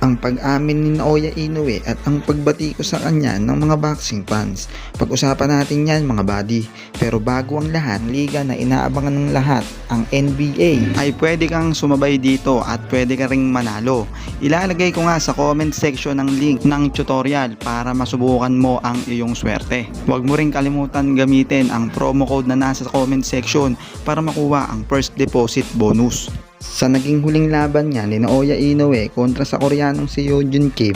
ang pag-amin ni Naoya Inoue at ang pagbati ko sa kanya ng mga boxing fans. Pag-usapan natin yan mga buddy. Pero bago ang lahat, liga na inaabangan ng lahat, ang NBA, ay pwede kang sumabay dito at pwede ka ring manalo. Ilalagay ko nga sa comment section ng link ng tutorial para masubukan mo ang iyong swerte. Huwag mo ring kalimutan gamitin ang promo code na nasa comment section para makuha ang first deposit bonus. Sa naging huling laban niya ni Naoya Inoue kontra sa Koreanong si Yeojun Kim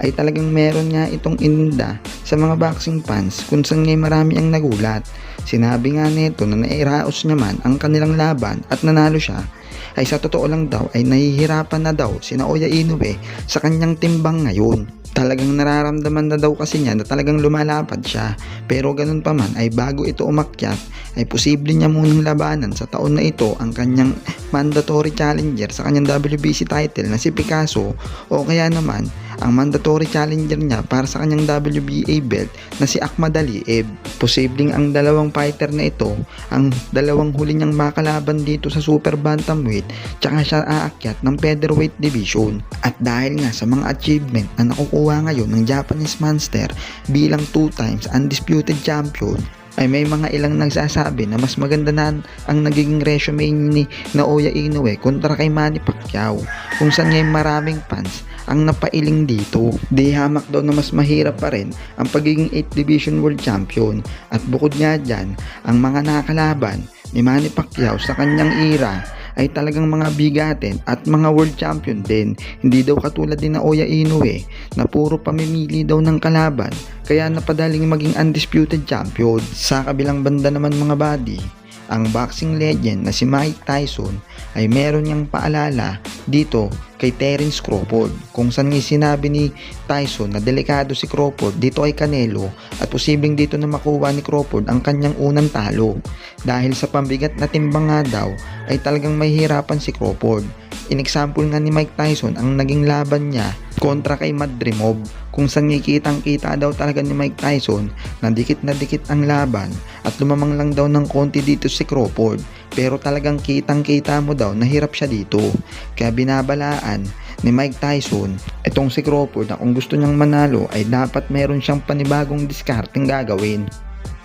ay talagang meron niya itong ininda sa mga boxing fans kung saan ngay marami ang nagulat. Sinabi nga nito na nairaos naman ang kanilang laban at nanalo siya ay sa totoo lang daw ay nahihirapan na daw si Naoya Inoue sa kanyang timbang ngayon. Talagang nararamdaman na daw kasi niya na talagang lumalapad siya. Pero ganun pa man ay bago ito umakyat ay posible niya munang labanan sa taon na ito ang kanyang mandatory challenger sa kanyang WBC title na si Picasso o kaya naman ang mandatory challenger niya para sa kanyang WBA belt na si Ahmad Aliyev. Posibleng ang dalawang fighter na ito ang dalawang huli niyang makalaban dito sa super bantamweight tsaka siya aakyat ng featherweight division. At dahil nga sa mga achievement na nakukuha ngayon ng Japanese Monster bilang two times undisputed champion ay may mga ilang nagsasabi na mas maganda na ang nagiging resume ni Naoya Inoue kontra kay Manny Pacquiao kung saan ngayon maraming fans ang napailing dito. Di hamak daw na mas mahirap pa rin ang pagiging 8 Division World Champion at bukod nga dyan, ang mga nakalaban ni Manny Pacquiao sa kanyang era ay talagang mga bigatin at mga world champion din. Hindi daw katulad din na Oya Inoue na puro pamimili daw ng kalaban kaya napadaling maging undisputed champion. Sa kabilang banda naman mga buddy, ang boxing legend na si Mike Tyson ay meron niyang paalala dito kay Terence Crawford kung saan nga sinabi ni Tyson na delikado si Crawford dito kay Canelo at posibleng dito na makuha ni Crawford ang kanyang unang talo dahil sa pambigat na timbang nga daw ay talagang mahihirapan si Crawford. In example nga ni Mike Tyson ang naging laban niya kontra kay Madrimov kung saan kitang kita daw talaga ni Mike Tyson na dikit na dikit ang laban at lumamang lang daw ng konti dito si Crawford pero talagang kitang kita mo daw na hirap siya dito. Kaya binabalaan ni Mike Tyson itong si Crawford na kung gusto niyang manalo ay dapat meron siyang panibagong diskarteng gagawin